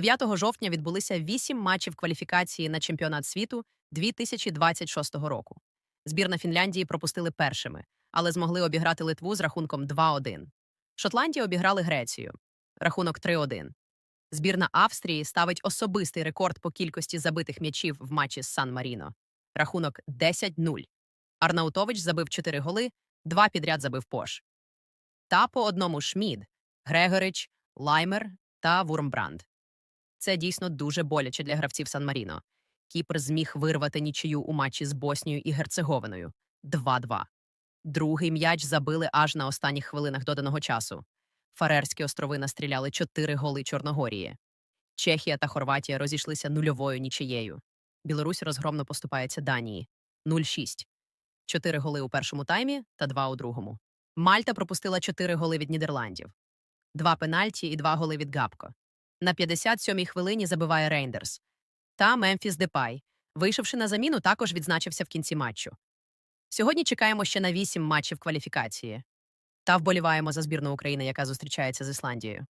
9 жовтня відбулися вісім матчів кваліфікації на чемпіонат світу 2026 року. Збірна Фінляндії пропустили першими, але змогли обіграти Литву з рахунком 2-1. Шотландія обіграли Грецію. Рахунок 3-1. Збірна Австрії ставить особистий рекорд по кількості забитих м'ячів в матчі з Сан-Маріно. Рахунок 10-0. Арнаутович забив 4 голи, два підряд забив Пош. Та по одному Шмід, Грегорич, Лаймер та Вурмбранд. Це дійсно дуже боляче для гравців Сан-Маріно. Кіпр зміг вирвати нічию у матчі з Боснією і Герцеговиною 2-2. Другий м'яч забили аж на останніх хвилинах доданого часу. Фарерські острови настріляли 4 голи Чорногорії. Чехія та Хорватія розійшлися нульовою нічиєю. Білорусь розгромно поступається Данії 0-6. 4 голи у першому таймі та 2 у другому. Мальта пропустила 4 голи від Нідерландів, 2 пенальті і 2 голи від Габко. На 57-й хвилині забиває Рейндерс. Та Мемфіс Депай, вийшовши на заміну, також відзначився в кінці матчу. Сьогодні чекаємо ще на 8 матчів кваліфікації. Та вболіваємо за збірну України, яка зустрічається з Ісландією.